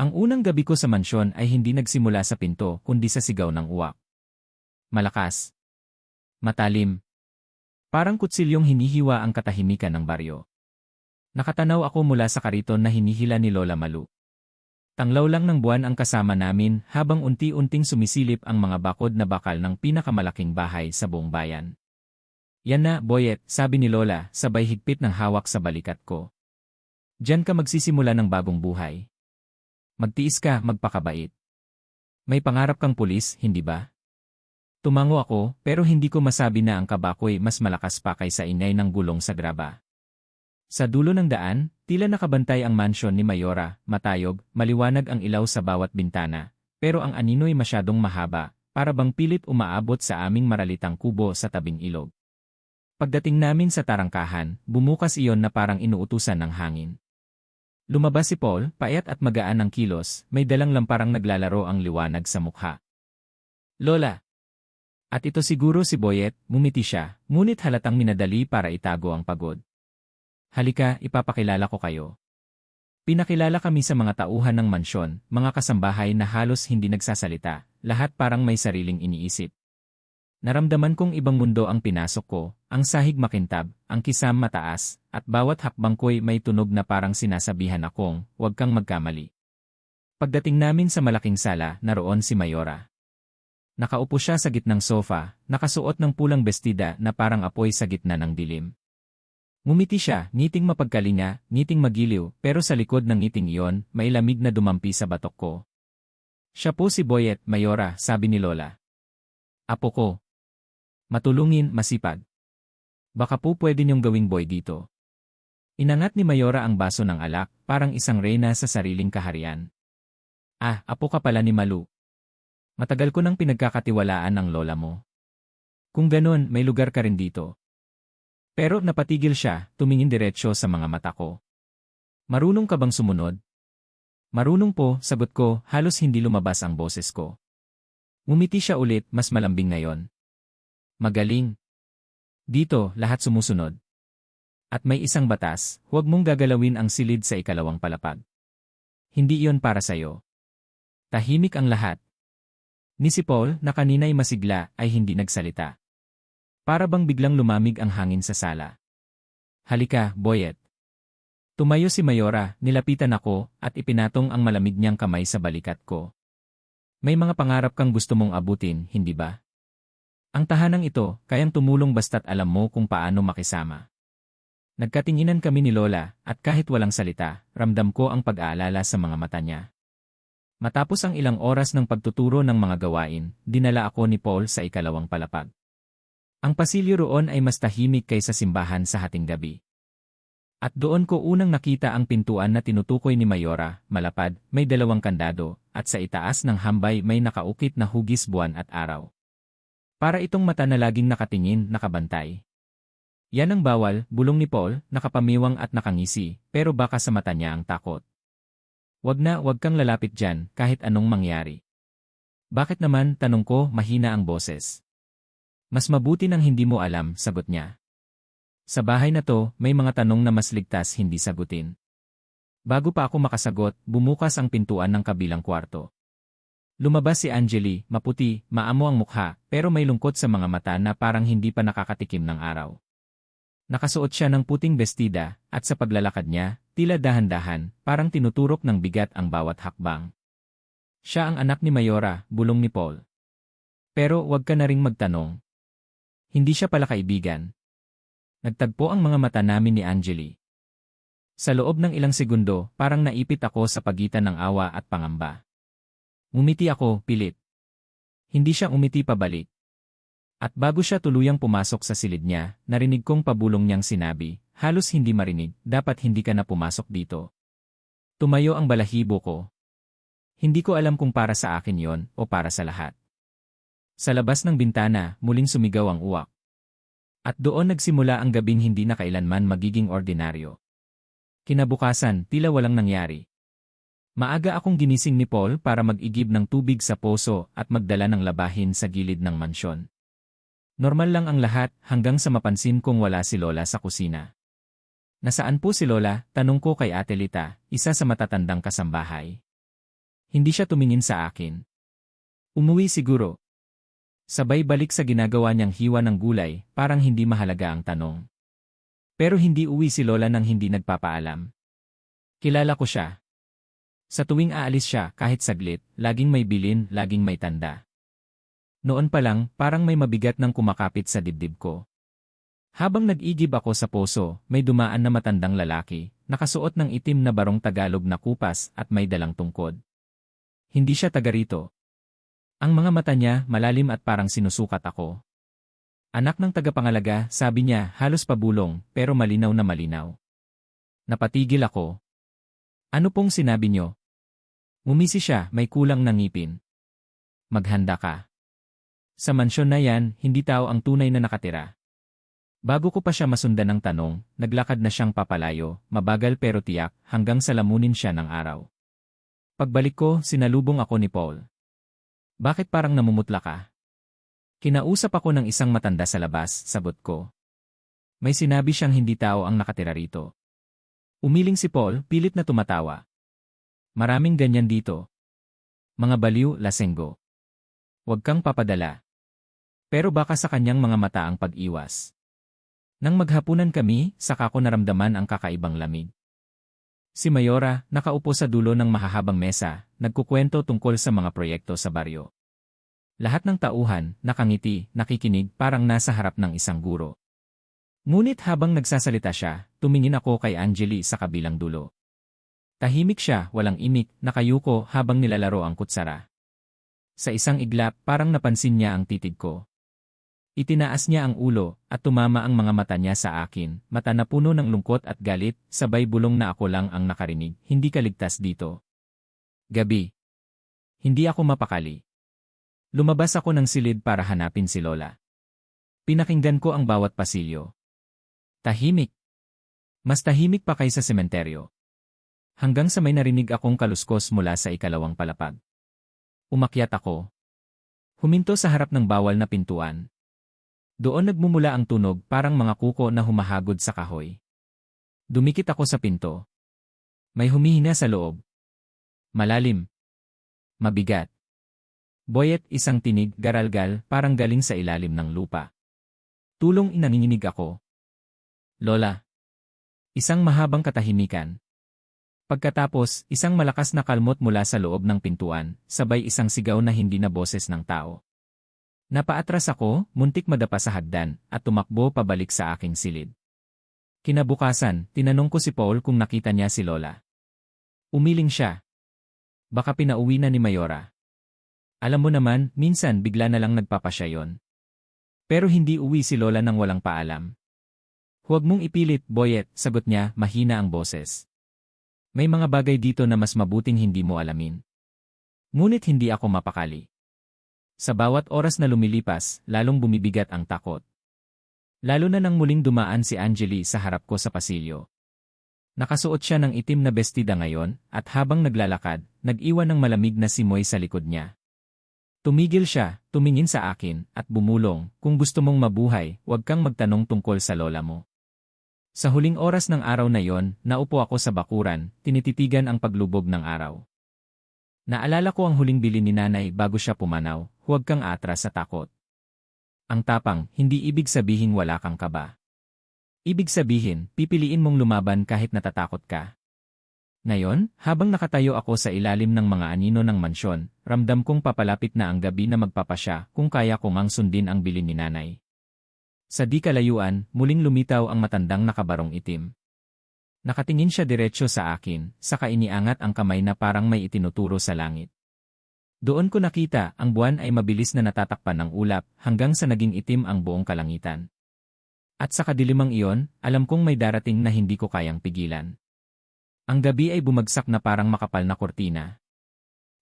Ang unang gabi ko sa mansyon ay hindi nagsimula sa pinto kundi sa sigaw ng uwak. Malakas. Matalim. Parang kutsilyong hinihiwa ang katahimikan ng baryo. Nakatanaw ako mula sa kariton na hinihila ni Lola Malu. Tanglaw lang ng buwan ang kasama namin habang unti-unting sumisilip ang mga bakod na bakal ng pinakamalaking bahay sa buong bayan. Yan na, Boyet, sabi ni Lola, sabay higpit ng hawak sa balikat ko. Diyan ka magsisimula ng bagong buhay. Magtiis ka, magpakabait. May pangarap kang pulis, hindi ba? Tumango ako, pero hindi ko masabi na ang kabakoy mas malakas pa kaysa inay ng gulong sa graba. Sa dulo ng daan, tila nakabantay ang mansyon ni Mayora, matayog, maliwanag ang ilaw sa bawat bintana, pero ang anino'y masyadong mahaba, para bang pilit umaabot sa aming maralitang kubo sa tabing ilog. Pagdating namin sa tarangkahan, bumukas iyon na parang inuutusan ng hangin. Lumabas si Paul, payat at magaan ng kilos, may dalang lamparang naglalaro ang liwanag sa mukha. Lola! At ito siguro si Boyet, mumiti siya, ngunit halatang minadali para itago ang pagod. Halika, ipapakilala ko kayo. Pinakilala kami sa mga tauhan ng mansyon, mga kasambahay na halos hindi nagsasalita, lahat parang may sariling iniisip. Naramdaman kong ibang mundo ang pinasok ko, ang sahig makintab, ang kisam mataas, at bawat hakbang ko'y may tunog na parang sinasabihan akong, huwag kang magkamali. Pagdating namin sa malaking sala, naroon si Mayora. Nakaupo siya sa gitnang sofa, nakasuot ng pulang bestida na parang apoy sa gitna ng dilim. Ngumiti siya, ngiting mapagkalinga, ngiting magiliw, pero sa likod ng ngiting iyon, may lamig na dumampi sa batok ko. Siya po si Boyet, Mayora, sabi ni Lola. Apo ko. Matulungin, masipag. Baka po pwede niyong gawing boy dito. Inangat ni Mayora ang baso ng alak, parang isang reyna sa sariling kaharian. Ah, apo ka pala ni Malu. Matagal ko nang pinagkakatiwalaan ng lola mo. Kung ganun, may lugar ka rin dito. Pero napatigil siya, tumingin diretsyo sa mga mata ko. Marunong ka bang sumunod? Marunong po, sagot ko, halos hindi lumabas ang boses ko. Ngumiti siya ulit, mas malambing ngayon. Magaling. Dito, lahat sumusunod. At may isang batas, huwag mong gagalawin ang silid sa ikalawang palapag. Hindi iyon para sayo. Tahimik ang lahat. Ni si Paul, na kanina'y masigla, ay hindi nagsalita. Para bang biglang lumamig ang hangin sa sala. Halika, Boyet. Tumayo si Mayora, nilapitan ako, at ipinatong ang malamig niyang kamay sa balikat ko. May mga pangarap kang gusto mong abutin, hindi ba? Ang tahanang ito, kayang tumulong basta't alam mo kung paano makisama. Nagkatinginan kami ni Lola, at kahit walang salita, ramdam ko ang pag-aalala sa mga mata niya. Matapos ang ilang oras ng pagtuturo ng mga gawain, dinala ako ni Paul sa ikalawang palapag. Ang pasilyo roon ay mas tahimik kaysa simbahan sa hating gabi. At doon ko unang nakita ang pintuan na tinutukoy ni Mayora, malapad, may dalawang kandado, at sa itaas ng hambay may nakaukit na hugis buwan at araw. Para itong mata na laging nakatingin, nakabantay. Yan ang bawal, bulong ni Paul, nakapamiwang at nakangisi, pero baka sa mata niya ang takot. Wag na, wag kang lalapit dyan, kahit anong mangyari. Bakit naman, tanong ko, mahina ang boses. Mas mabuti nang hindi mo alam, sagot niya. Sa bahay na to, may mga tanong na mas ligtas hindi sagutin. Bago pa ako makasagot, bumukas ang pintuan ng kabilang kwarto. Lumabas si Angeli, maputi, maamo ang mukha, pero may lungkot sa mga mata na parang hindi pa nakakatikim ng araw. Nakasuot siya ng puting bestida, at sa paglalakad niya, tila dahan-dahan, parang tinuturok ng bigat ang bawat hakbang. Siya ang anak ni Mayora, bulong ni Paul. Pero wag ka na ring magtanong, hindi siya pala kaibigan. Nagtagpo ang mga mata namin ni Angeli. Sa loob ng ilang segundo, parang naipit ako sa pagitan ng awa at pangamba. Ngumiti ako, pilit. Hindi siya umiti pabalik. At bago siya tuluyang pumasok sa silid niya, narinig kong pabulong niyang sinabi, halos hindi marinig, dapat hindi ka na pumasok dito. Tumayo ang balahibo ko. Hindi ko alam kung para sa akin yon o para sa lahat. Sa labas ng bintana, muling sumigaw ang uwak. At doon nagsimula ang gabing hindi na kailanman magiging ordinaryo. Kinabukasan, tila walang nangyari. Maaga akong ginising ni Paul para mag-igib ng tubig sa poso at magdala ng labahin sa gilid ng mansyon. Normal lang ang lahat hanggang sa mapansin kong wala si Lola sa kusina. Nasaan po si Lola? Tanong ko kay Ate Lita, isa sa matatandang kasambahay. Hindi siya tumingin sa akin. Umuwi siguro. Sabay balik sa ginagawa niyang hiwa ng gulay, parang hindi mahalaga ang tanong. Pero hindi uwi si Lola nang hindi nagpapaalam. Kilala ko siya. Sa tuwing aalis siya, kahit saglit, laging may bilin, laging may tanda. Noon pa lang, parang may mabigat ng kumakapit sa dibdib ko. Habang nag-igib ako sa poso, may dumaan na matandang lalaki, nakasuot ng itim na barong Tagalog na kupas at may dalang tungkod. Hindi siya taga rito. Ang mga mata niya malalim at parang sinusukat ako. Anak ng tagapangalaga, sabi niya, halos pabulong, pero malinaw na malinaw. Napatigil ako. Ano pong sinabi niyo? Umisi siya, may kulang ng ngipin. Maghanda ka. Sa mansyon na yan, hindi tao ang tunay na nakatira. Bago ko pa siya masundan ng tanong, naglakad na siyang papalayo, mabagal pero tiyak, hanggang sa lamunin siya ng araw. Pagbalik ko, sinalubong ako ni Paul. Bakit parang namumutla ka? Kinausap ako ng isang matanda sa labas, sabot ko. May sinabi siyang hindi tao ang nakatira rito. Umiling si Paul, pilit na tumatawa. Maraming ganyan dito. Mga baliw, lasenggo. Huwag kang papadala. Pero baka sa kanyang mga mata ang pag-iwas. Nang maghapunan kami, saka ko naramdaman ang kakaibang lamig. Si Mayora, nakaupo sa dulo ng mahahabang mesa, nagkukwento tungkol sa mga proyekto sa baryo. Lahat ng tauhan, nakangiti, nakikinig parang nasa harap ng isang guro. Ngunit habang nagsasalita siya, tumingin ako kay Angeli sa kabilang dulo. Tahimik siya, walang imik, nakayuko habang nilalaro ang kutsara. Sa isang iglap, parang napansin niya ang titig ko. Itinaas niya ang ulo, at tumama ang mga mata niya sa akin, mata na puno ng lungkot at galit, sabay bulong na ako lang ang nakarinig, hindi kaligtas dito. Gabi. Hindi ako mapakali. Lumabas ako ng silid para hanapin si Lola. Pinakinggan ko ang bawat pasilyo. Tahimik. Mas tahimik pa kaysa sementeryo. Hanggang sa may narinig akong kaluskos mula sa ikalawang palapag. Umakyat ako. Huminto sa harap ng bawal na pintuan, doon nagmumula ang tunog parang mga kuko na humahagod sa kahoy. Dumikit ako sa pinto. May humihina sa loob. Malalim. Mabigat. Boyet isang tinig garalgal parang galing sa ilalim ng lupa. Tulong inanginginig ako. Lola. Isang mahabang katahimikan. Pagkatapos, isang malakas na kalmot mula sa loob ng pintuan, sabay isang sigaw na hindi na boses ng tao. Napaatras ako, muntik madapa sa hagdan, at tumakbo pabalik sa aking silid. Kinabukasan, tinanong ko si Paul kung nakita niya si Lola. Umiling siya. Baka pinauwi na ni Mayora. Alam mo naman, minsan bigla na lang nagpapasya yon. Pero hindi uwi si Lola nang walang paalam. Huwag mong ipilit, Boyet, sagot niya, mahina ang boses. May mga bagay dito na mas mabuting hindi mo alamin. Ngunit hindi ako mapakali. Sa bawat oras na lumilipas, lalong bumibigat ang takot. Lalo na nang muling dumaan si Angeli sa harap ko sa pasilyo. Nakasuot siya ng itim na bestida ngayon, at habang naglalakad, nag-iwan ng malamig na simoy sa likod niya. Tumigil siya, tumingin sa akin, at bumulong, kung gusto mong mabuhay, huwag kang magtanong tungkol sa lola mo. Sa huling oras ng araw na yon, naupo ako sa bakuran, tinititigan ang paglubog ng araw. Naalala ko ang huling bilin ni nanay bago siya pumanaw, huwag kang atras sa takot. Ang tapang, hindi ibig sabihin wala kang kaba. Ibig sabihin, pipiliin mong lumaban kahit natatakot ka. Ngayon, habang nakatayo ako sa ilalim ng mga anino ng mansyon, ramdam kong papalapit na ang gabi na magpapasya kung kaya kong ang sundin ang bilin ni nanay. Sa di kalayuan, muling lumitaw ang matandang nakabarong itim. Nakatingin siya diretsyo sa akin, saka iniangat ang kamay na parang may itinuturo sa langit. Doon ko nakita, ang buwan ay mabilis na natatakpan ng ulap hanggang sa naging itim ang buong kalangitan. At sa kadilimang iyon, alam kong may darating na hindi ko kayang pigilan. Ang gabi ay bumagsak na parang makapal na kortina.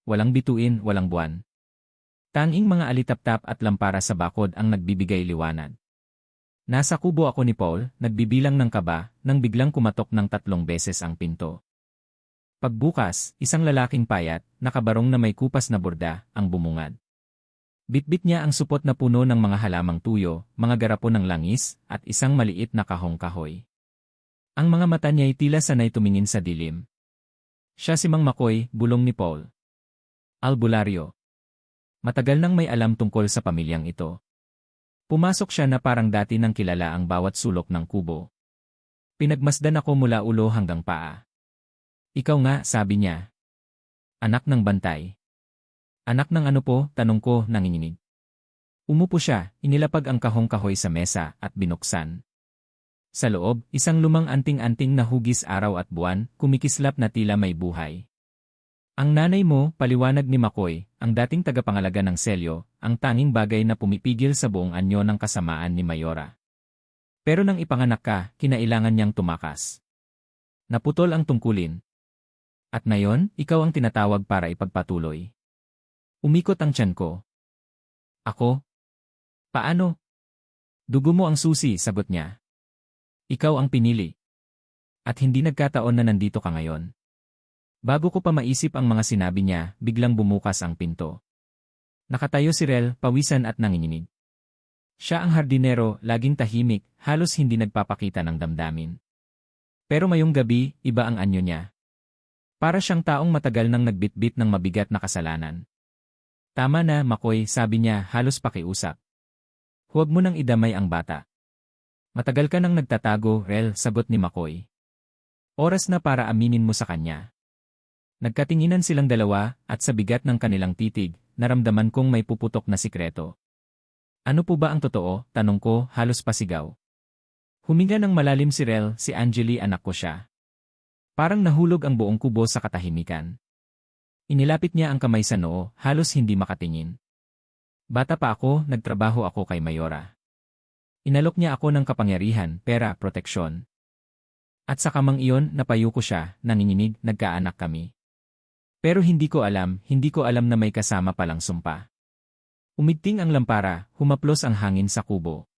Walang bituin, walang buwan. Tanging mga alitaptap at lampara sa bakod ang nagbibigay liwanag. Nasa kubo ako ni Paul, nagbibilang ng kaba, nang biglang kumatok ng tatlong beses ang pinto. Pagbukas, isang lalaking payat, nakabarong na may kupas na borda, ang bumungad. Bitbit niya ang supot na puno ng mga halamang tuyo, mga garapon ng langis, at isang maliit na kahong kahoy. Ang mga mata niya ay tila sanay tumingin sa dilim. Siya si Mang Makoy, bulong ni Paul. Albularyo. Matagal nang may alam tungkol sa pamilyang ito. Pumasok siya na parang dati nang kilala ang bawat sulok ng kubo. Pinagmasdan ako mula ulo hanggang paa. Ikaw nga, sabi niya. Anak ng bantay. Anak ng ano po, tanong ko, nanginginig. Umupo siya, inilapag ang kahong-kahoy sa mesa at binuksan. Sa loob, isang lumang anting-anting na hugis araw at buwan, kumikislap na tila may buhay. Ang nanay mo, paliwanag ni Makoy, ang dating tagapangalaga ng selyo, ang tanging bagay na pumipigil sa buong anyo ng kasamaan ni Mayora. Pero nang ipanganak ka, kinailangan niyang tumakas. Naputol ang tungkulin. At ngayon, ikaw ang tinatawag para ipagpatuloy. Umikot ang tiyan ko. Ako? Paano? Dugo mo ang susi, sagot niya. Ikaw ang pinili. At hindi nagkataon na nandito ka ngayon. Bago ko pa maisip ang mga sinabi niya, biglang bumukas ang pinto. Nakatayo si Rel, pawisan at nanginginig. Siya ang hardinero, laging tahimik, halos hindi nagpapakita ng damdamin. Pero mayong gabi, iba ang anyo niya. Para siyang taong matagal nang nagbitbit ng mabigat na kasalanan. Tama na, Makoy, sabi niya, halos pakiusap. Huwag mo nang idamay ang bata. Matagal ka nang nagtatago, Rel, sagot ni Makoy. Oras na para aminin mo sa kanya. Nagkatinginan silang dalawa, at sa bigat ng kanilang titig, naramdaman kong may puputok na sikreto. Ano po ba ang totoo? Tanong ko, halos pasigaw. Huminga ng malalim si Rel, si Angeli anak ko siya. Parang nahulog ang buong kubo sa katahimikan. Inilapit niya ang kamay sa noo, halos hindi makatingin. Bata pa ako, nagtrabaho ako kay Mayora. Inalok niya ako ng kapangyarihan, pera, proteksyon. At sa kamang iyon, napayo ko siya, nanginginig, nagkaanak kami. Pero hindi ko alam, hindi ko alam na may kasama palang sumpa. Umigting ang lampara, humaplos ang hangin sa kubo.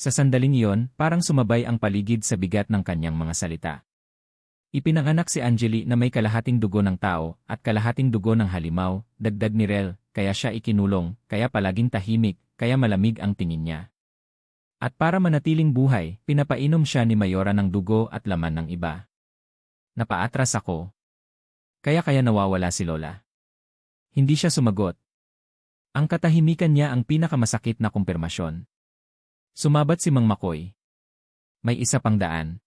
Sa sandaling iyon, parang sumabay ang paligid sa bigat ng kanyang mga salita. Ipinanganak si Angeli na may kalahating dugo ng tao at kalahating dugo ng halimaw, dagdag ni Rel, kaya siya ikinulong, kaya palaging tahimik, kaya malamig ang tingin niya. At para manatiling buhay, pinapainom siya ni Mayora ng dugo at laman ng iba. Napaatras ako, kaya kaya nawawala si Lola. Hindi siya sumagot. Ang katahimikan niya ang pinakamasakit na kumpirmasyon. Sumabat si Mang Makoy. May isa pang daan.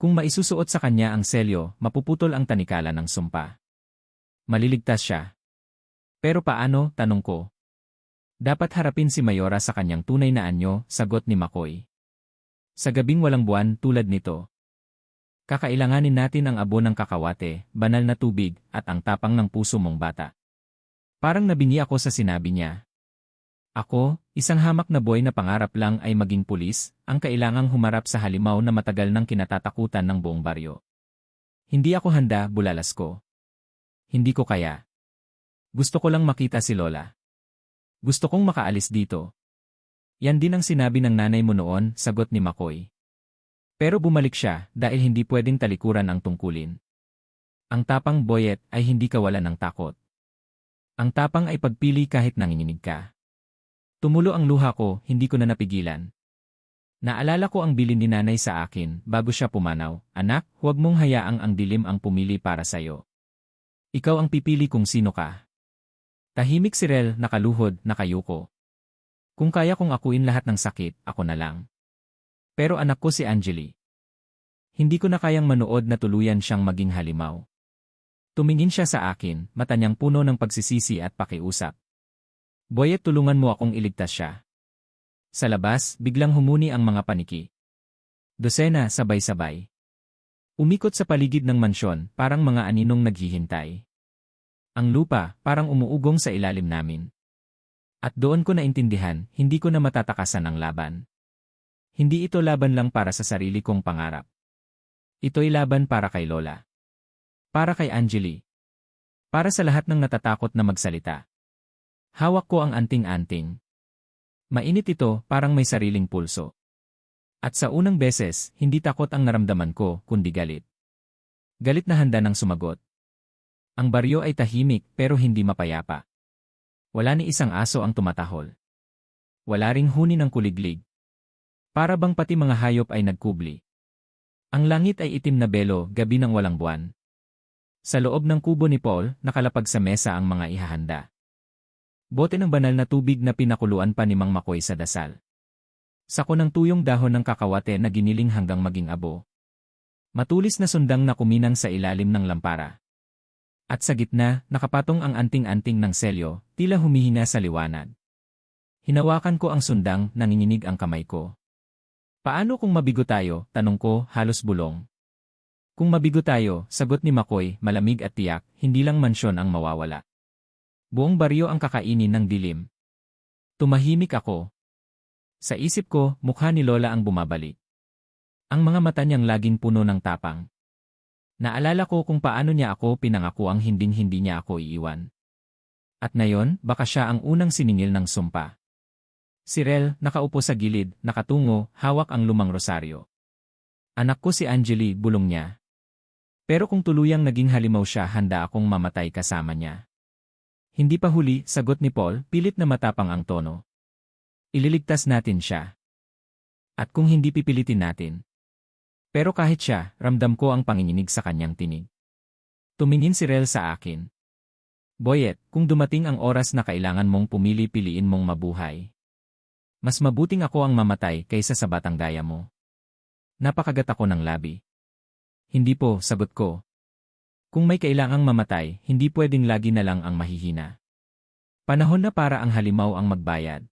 Kung maisusuot sa kanya ang selyo, mapuputol ang tanikala ng sumpa. Maliligtas siya. Pero paano, tanong ko. Dapat harapin si Mayora sa kanyang tunay na anyo, sagot ni Makoy. Sa gabing walang buwan tulad nito, Kakailanganin natin ang abo ng kakawate, banal na tubig, at ang tapang ng puso mong bata. Parang nabingi ako sa sinabi niya. Ako, isang hamak na boy na pangarap lang ay maging pulis, ang kailangang humarap sa halimaw na matagal nang kinatatakutan ng buong baryo. Hindi ako handa, bulalas ko. Hindi ko kaya. Gusto ko lang makita si Lola. Gusto kong makaalis dito. Yan din ang sinabi ng nanay mo noon, sagot ni Makoy. Pero bumalik siya dahil hindi pwedeng talikuran ang tungkulin. Ang tapang boyet ay hindi kawalan ng takot. Ang tapang ay pagpili kahit nanginginig ka. Tumulo ang luha ko, hindi ko na napigilan. Naalala ko ang bilin ni nanay sa akin bago siya pumanaw, Anak, huwag mong hayaang ang dilim ang pumili para sa'yo. Ikaw ang pipili kung sino ka. Tahimik si Rel, nakaluhod, nakayuko. Kung kaya kong akuin lahat ng sakit, ako na lang. Pero anak ko si Angeli. Hindi ko na kayang manood na tuluyan siyang maging halimaw. Tumingin siya sa akin, mata niyang puno ng pagsisisi at pakiusap. Boyet tulungan mo akong iligtas siya. Sa labas, biglang humuni ang mga paniki. Dosena sabay-sabay. Umikot sa paligid ng mansyon, parang mga aninong naghihintay. Ang lupa, parang umuugong sa ilalim namin. At doon ko naintindihan, hindi ko na matatakasan ang laban. Hindi ito laban lang para sa sarili kong pangarap. Ito'y laban para kay Lola. Para kay Angeli. Para sa lahat ng natatakot na magsalita. Hawak ko ang anting-anting. Mainit ito, parang may sariling pulso. At sa unang beses, hindi takot ang naramdaman ko, kundi galit. Galit na handa ng sumagot. Ang baryo ay tahimik pero hindi mapayapa. Wala ni isang aso ang tumatahol. Wala ring huni ng kuliglig. Para bang pati mga hayop ay nagkubli. Ang langit ay itim na belo, gabi ng walang buwan. Sa loob ng kubo ni Paul, nakalapag sa mesa ang mga ihahanda. Bote ng banal na tubig na pinakuluan pa ni Mang Makoy sa dasal. Sako ng tuyong dahon ng kakawate na giniling hanggang maging abo. Matulis na sundang na kuminang sa ilalim ng lampara. At sa gitna, nakapatong ang anting-anting ng selyo, tila humihina sa liwanag. Hinawakan ko ang sundang, nanginginig ang kamay ko. Paano kung mabigo tayo, tanong ko, halos bulong. Kung mabigo tayo, sagot ni Makoy, malamig at tiyak, hindi lang mansyon ang mawawala. Buong baryo ang kakainin ng dilim. Tumahimik ako. Sa isip ko, mukha ni Lola ang bumabalik. Ang mga mata niyang laging puno ng tapang. Naalala ko kung paano niya ako pinangako ang hinding-hindi niya ako iiwan. At ngayon, baka siya ang unang siningil ng sumpa. Si Rel, nakaupo sa gilid, nakatungo, hawak ang lumang rosaryo. Anak ko si Angeli, bulong niya. Pero kung tuluyang naging halimaw siya, handa akong mamatay kasama niya. Hindi pa huli, sagot ni Paul, pilit na matapang ang tono. Ililigtas natin siya. At kung hindi pipilitin natin, pero kahit siya, ramdam ko ang panginginig sa kanyang tinig. Tumingin si Rel sa akin. Boyet, kung dumating ang oras na kailangan mong pumili-piliin mong mabuhay. Mas mabuting ako ang mamatay kaysa sa batang daya mo. Napakagat ako ng labi. Hindi po, sagot ko. Kung may kailangang mamatay, hindi pwedeng lagi na lang ang mahihina. Panahon na para ang halimaw ang magbayad.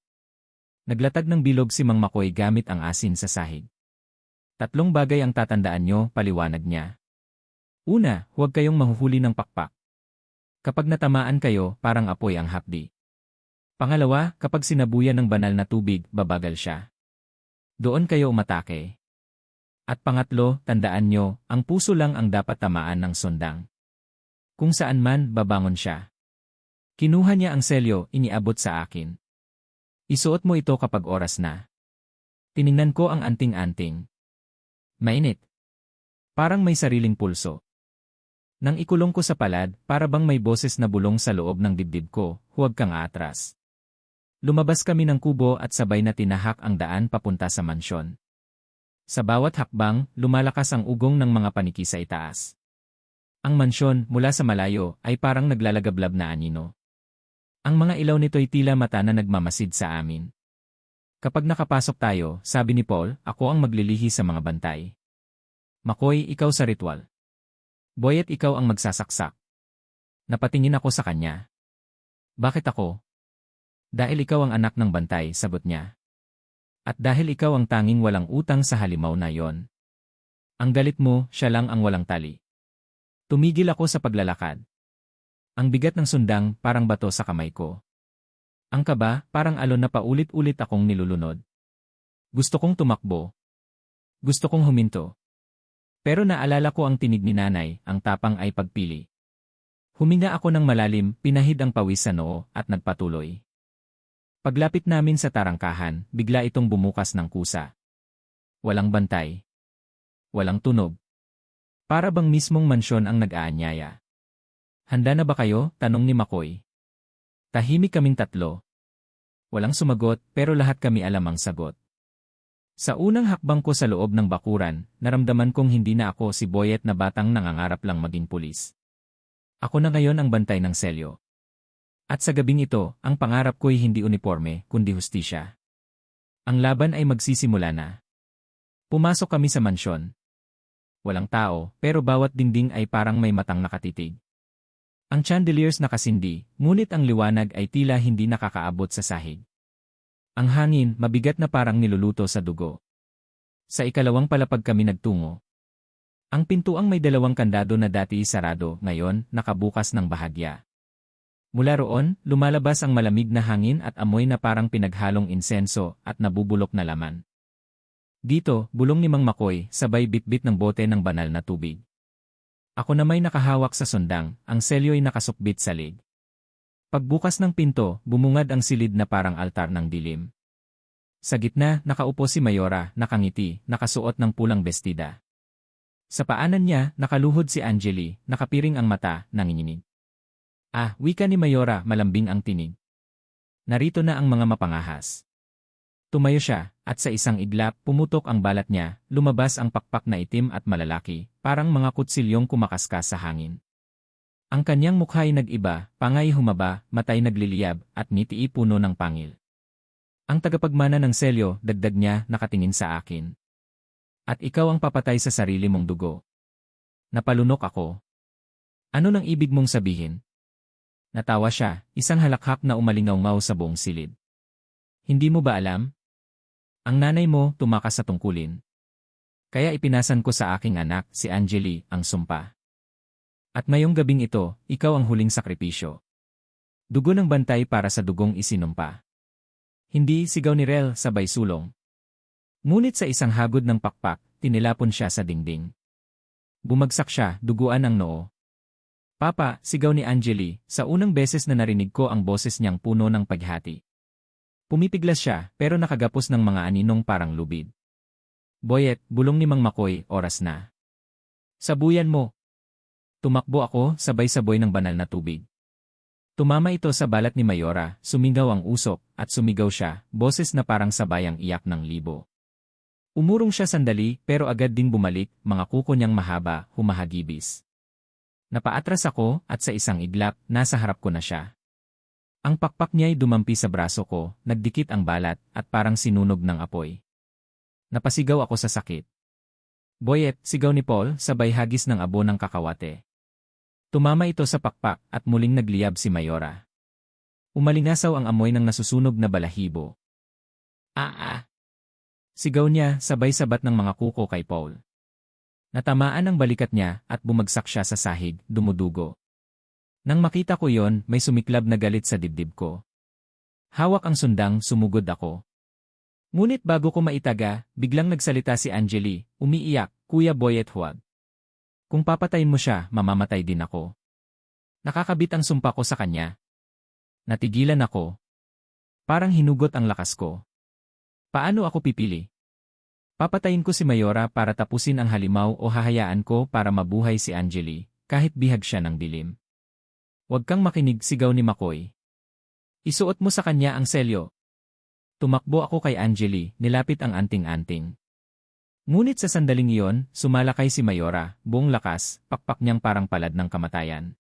Naglatag ng bilog si Mang Makoy gamit ang asin sa sahig. Tatlong bagay ang tatandaan nyo, paliwanag niya. Una, huwag kayong mahuhuli ng pakpak. Kapag natamaan kayo, parang apoy ang hapdi. Pangalawa, kapag sinabuyan ng banal na tubig, babagal siya. Doon kayo umatake. At pangatlo, tandaan nyo, ang puso lang ang dapat tamaan ng sundang. Kung saan man, babangon siya. Kinuha niya ang selyo, iniabot sa akin. Isuot mo ito kapag oras na. Tiningnan ko ang anting-anting. Mainit. Parang may sariling pulso. Nang ikulong ko sa palad, para bang may boses na bulong sa loob ng dibdib ko, huwag kang atras. Lumabas kami ng kubo at sabay na tinahak ang daan papunta sa mansyon. Sa bawat hakbang, lumalakas ang ugong ng mga paniki sa itaas. Ang mansyon, mula sa malayo, ay parang naglalagablab na anino. Ang mga ilaw nito'y tila mata na nagmamasid sa amin. Kapag nakapasok tayo, sabi ni Paul, ako ang maglilihi sa mga bantay. Makoy, ikaw sa ritual. Boyet, ikaw ang magsasaksak. Napatingin ako sa kanya. Bakit ako? Dahil ikaw ang anak ng bantay, sagot niya. At dahil ikaw ang tanging walang utang sa halimaw na yon. Ang galit mo, siya lang ang walang tali. Tumigil ako sa paglalakad. Ang bigat ng sundang, parang bato sa kamay ko. Ang kaba, parang alon na paulit-ulit akong nilulunod. Gusto kong tumakbo. Gusto kong huminto. Pero naalala ko ang tinig ni nanay, ang tapang ay pagpili. Huminga ako ng malalim, pinahid ang pawis sa noo, at nagpatuloy. Paglapit namin sa tarangkahan, bigla itong bumukas ng kusa. Walang bantay. Walang tunog. Para bang mismong mansyon ang nag-aanyaya. Handa na ba kayo? Tanong ni Makoy. Tahimik kaming tatlo. Walang sumagot, pero lahat kami alam ang sagot. Sa unang hakbang ko sa loob ng bakuran, naramdaman kong hindi na ako si Boyet na batang nangangarap lang maging pulis. Ako na ngayon ang bantay ng selyo. At sa gabing ito, ang pangarap ko'y hindi uniforme, kundi hustisya. Ang laban ay magsisimula na. Pumasok kami sa mansyon. Walang tao, pero bawat dingding ay parang may matang nakatitig. Ang chandeliers nakasindi, ngunit ang liwanag ay tila hindi nakakaabot sa sahig. Ang hangin, mabigat na parang niluluto sa dugo. Sa ikalawang palapag kami nagtungo. Ang pintuang may dalawang kandado na dati sarado, ngayon, nakabukas ng bahagya. Mula roon, lumalabas ang malamig na hangin at amoy na parang pinaghalong insenso at nabubulok na laman. Dito, bulong ni Mang Makoy, sabay bitbit ng bote ng banal na tubig. Ako na may nakahawak sa sundang, ang selyo'y nakasukbit sa lig. Pagbukas ng pinto, bumungad ang silid na parang altar ng dilim. Sa gitna, nakaupo si Mayora, nakangiti, nakasuot ng pulang bestida. Sa paanan niya, nakaluhod si Angeli, nakapiring ang mata, nanginginig. Ah, wika ni Mayora, malambing ang tinig. Narito na ang mga mapangahas. Tumayo siya, at sa isang iglap, pumutok ang balat niya, lumabas ang pakpak na itim at malalaki, parang mga kutsilyong kumakaskas sa hangin. Ang kanyang mukha'y nag-iba, pangay humaba, matay nagliliyab, at ngiti puno ng pangil. Ang tagapagmana ng selyo, dagdag niya, nakatingin sa akin. At ikaw ang papatay sa sarili mong dugo. Napalunok ako. Ano nang ibig mong sabihin? Natawa siya, isang halakhak na umalingaw sa buong silid. Hindi mo ba alam? Ang nanay mo tumakas sa tungkulin. Kaya ipinasan ko sa aking anak, si Angeli, ang sumpa. At ngayong gabing ito, ikaw ang huling sakripisyo. Dugo ng bantay para sa dugong isinumpa. Hindi sigaw ni Rel sabay sulong. Ngunit sa isang hagod ng pakpak, tinilapon siya sa dingding. Bumagsak siya, duguan ang noo. Papa, sigaw ni Angeli, sa unang beses na narinig ko ang boses niyang puno ng paghati. Pumipiglas siya, pero nakagapos ng mga aninong parang lubid. Boyet, bulong ni Mang Makoy, oras na. Sabuyan mo, Tumakbo ako, sabay-sabay ng banal na tubig. Tumama ito sa balat ni Mayora, sumigaw ang usok, at sumigaw siya, boses na parang sabayang iyak ng libo. Umurong siya sandali, pero agad din bumalik, mga kuko niyang mahaba, humahagibis. Napaatras ako, at sa isang iglap, nasa harap ko na siya. Ang pakpak niya'y dumampi sa braso ko, nagdikit ang balat, at parang sinunog ng apoy. Napasigaw ako sa sakit. Boyet, sigaw ni Paul, sabay hagis ng abo ng kakawate. Tumama ito sa pakpak at muling nagliyab si Mayora. Umalingasaw ang amoy ng nasusunog na balahibo. Ah ah! Sigaw niya sabay sabat ng mga kuko kay Paul. Natamaan ang balikat niya at bumagsak siya sa sahig, dumudugo. Nang makita ko yon, may sumiklab na galit sa dibdib ko. Hawak ang sundang, sumugod ako. Ngunit bago ko maitaga, biglang nagsalita si Angeli, umiiyak, Kuya Boyet huwag. Kung papatayin mo siya, mamamatay din ako. Nakakabit ang sumpa ko sa kanya. Natigilan ako. Parang hinugot ang lakas ko. Paano ako pipili? Papatayin ko si Mayora para tapusin ang halimaw o hahayaan ko para mabuhay si Angeli, kahit bihag siya ng dilim. Huwag kang makinig sigaw ni Makoy. Isuot mo sa kanya ang selyo. Tumakbo ako kay Angeli, nilapit ang anting-anting. Ngunit sa sandaling iyon, sumalakay si Mayora, buong lakas, pakpak niyang parang palad ng kamatayan.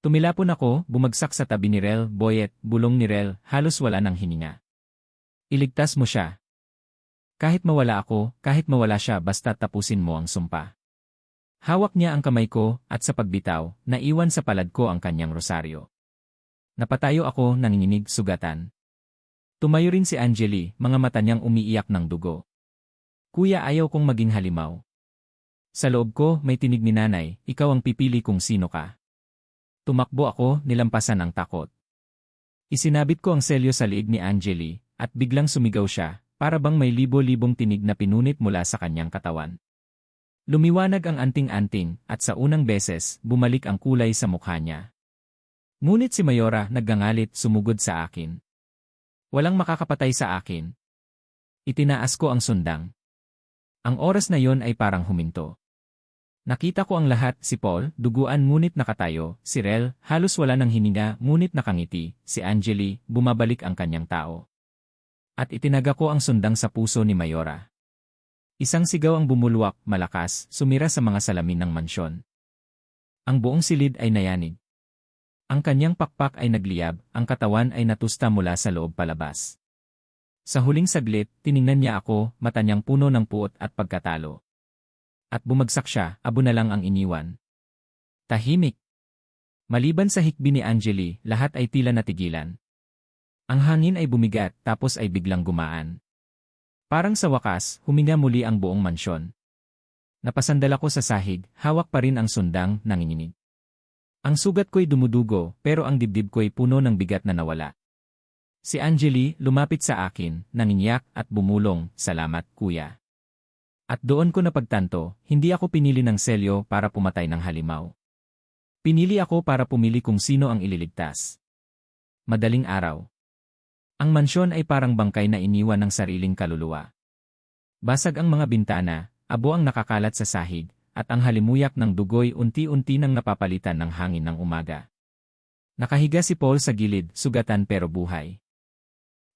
Tumilapon ako, bumagsak sa tabi ni Rel, Boyet, bulong ni Rel, halos wala ng hininga. Iligtas mo siya. Kahit mawala ako, kahit mawala siya basta tapusin mo ang sumpa. Hawak niya ang kamay ko, at sa pagbitaw, naiwan sa palad ko ang kanyang rosaryo. Napatayo ako nanginginig sugatan. Tumayo rin si Angeli, mga mata niyang umiiyak ng dugo. Kuya ayaw kong maging halimaw. Sa loob ko, may tinig ni nanay, ikaw ang pipili kung sino ka. Tumakbo ako, nilampasan ang takot. Isinabit ko ang selyo sa liig ni Angeli, at biglang sumigaw siya, para bang may libo-libong tinig na pinunit mula sa kanyang katawan. Lumiwanag ang anting-anting, at sa unang beses, bumalik ang kulay sa mukha niya. Ngunit si Mayora naggangalit sumugod sa akin. Walang makakapatay sa akin. Itinaas ko ang sundang. Ang oras na yon ay parang huminto. Nakita ko ang lahat, si Paul, duguan ngunit nakatayo, si Rel, halos wala ng hininga ngunit nakangiti, si Angeli, bumabalik ang kanyang tao. At itinaga ko ang sundang sa puso ni Mayora. Isang sigaw ang bumulwak, malakas, sumira sa mga salamin ng mansyon. Ang buong silid ay nayanig. Ang kanyang pakpak ay nagliyab, ang katawan ay natusta mula sa loob palabas. Sa huling saglit, tiningnan niya ako, mata niyang puno ng puot at pagkatalo. At bumagsak siya, abo na lang ang iniwan. Tahimik. Maliban sa hikbi ni Angeli, lahat ay tila natigilan. Ang hangin ay bumigat tapos ay biglang gumaan. Parang sa wakas, huminga muli ang buong mansyon. Napasandal ako sa sahig, hawak pa rin ang sundang, nanginginig. Ang sugat ko'y dumudugo, pero ang dibdib ko'y puno ng bigat na nawala. Si Angeli lumapit sa akin, nanginyak at bumulong, salamat kuya. At doon ko napagtanto, hindi ako pinili ng selyo para pumatay ng halimaw. Pinili ako para pumili kung sino ang ililigtas. Madaling araw. Ang mansyon ay parang bangkay na iniwan ng sariling kaluluwa. Basag ang mga bintana, abo ang nakakalat sa sahig, at ang halimuyak ng dugoy unti-unti nang napapalitan ng hangin ng umaga. Nakahiga si Paul sa gilid, sugatan pero buhay.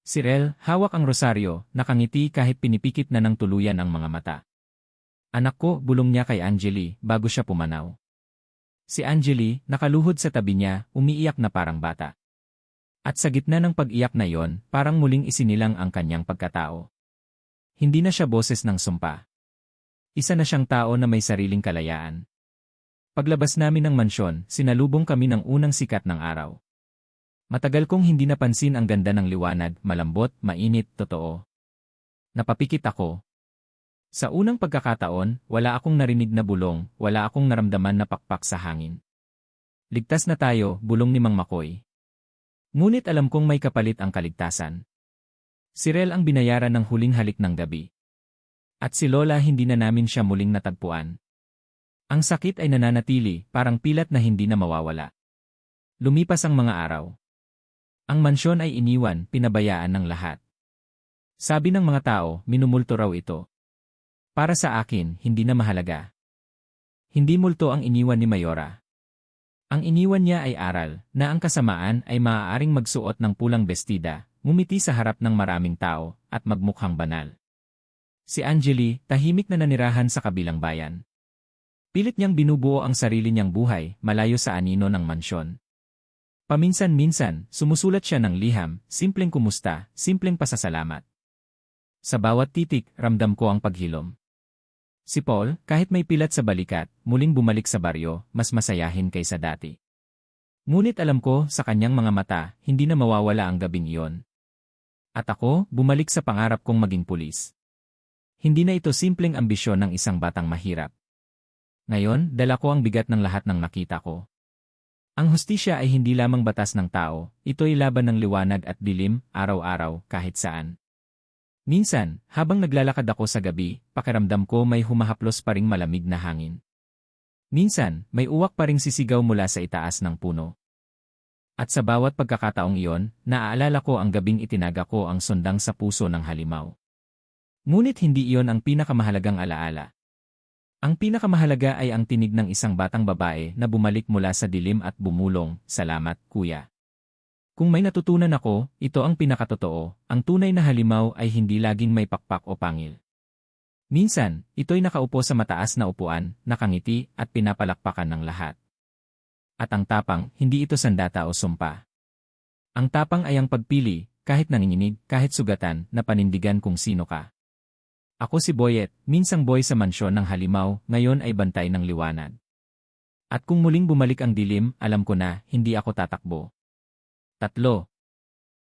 Si Rel, hawak ang rosaryo, nakangiti kahit pinipikit na ng tuluyan ang mga mata. Anak ko, bulong niya kay Angeli, bago siya pumanaw. Si Angeli, nakaluhod sa tabi niya, umiiyak na parang bata. At sa gitna ng pag-iyak na yon, parang muling isinilang ang kanyang pagkatao. Hindi na siya boses ng sumpa. Isa na siyang tao na may sariling kalayaan. Paglabas namin ng mansyon, sinalubong kami ng unang sikat ng araw. Matagal kong hindi napansin ang ganda ng liwanag, malambot, mainit, totoo. Napapikit ako. Sa unang pagkakataon, wala akong narinig na bulong, wala akong naramdaman na pakpak sa hangin. Ligtas na tayo, bulong ni Mang Makoy. Ngunit alam kong may kapalit ang kaligtasan. Si Rel ang binayaran ng huling halik ng gabi. At si Lola hindi na namin siya muling natagpuan. Ang sakit ay nananatili, parang pilat na hindi na mawawala. Lumipas ang mga araw. Ang mansyon ay iniwan, pinabayaan ng lahat. Sabi ng mga tao, minumulto raw ito. Para sa akin, hindi na mahalaga. Hindi multo ang iniwan ni Mayora. Ang iniwan niya ay aral, na ang kasamaan ay maaaring magsuot ng pulang bestida, ngumiti sa harap ng maraming tao, at magmukhang banal. Si Angeli, tahimik na nanirahan sa kabilang bayan. Pilit niyang binubuo ang sarili niyang buhay, malayo sa anino ng mansyon. Paminsan-minsan, sumusulat siya ng liham, simpleng kumusta, simpleng pasasalamat. Sa bawat titik, ramdam ko ang paghilom. Si Paul, kahit may pilat sa balikat, muling bumalik sa baryo, mas masayahin kaysa dati. Ngunit alam ko, sa kanyang mga mata, hindi na mawawala ang gabing iyon. At ako, bumalik sa pangarap kong maging pulis. Hindi na ito simpleng ambisyon ng isang batang mahirap. Ngayon, dala ko ang bigat ng lahat ng nakita ko. Ang hustisya ay hindi lamang batas ng tao, ito'y laban ng liwanag at dilim, araw-araw, kahit saan. Minsan, habang naglalakad ako sa gabi, pakiramdam ko may humahaplos pa ring malamig na hangin. Minsan, may uwak pa ring sisigaw mula sa itaas ng puno. At sa bawat pagkakataong iyon, naaalala ko ang gabing itinaga ko ang sundang sa puso ng halimaw. Ngunit hindi iyon ang pinakamahalagang alaala. Ang pinakamahalaga ay ang tinig ng isang batang babae na bumalik mula sa dilim at bumulong, Salamat, kuya. Kung may natutunan ako, ito ang pinakatotoo, ang tunay na halimaw ay hindi laging may pakpak o pangil. Minsan, ito'y nakaupo sa mataas na upuan, nakangiti, at pinapalakpakan ng lahat. At ang tapang, hindi ito sandata o sumpa. Ang tapang ay ang pagpili, kahit nanginginig, kahit sugatan, na panindigan kung sino ka. Ako si Boyet, minsang boy sa mansyon ng halimaw, ngayon ay bantay ng liwanag. At kung muling bumalik ang dilim, alam ko na, hindi ako tatakbo. Tatlo,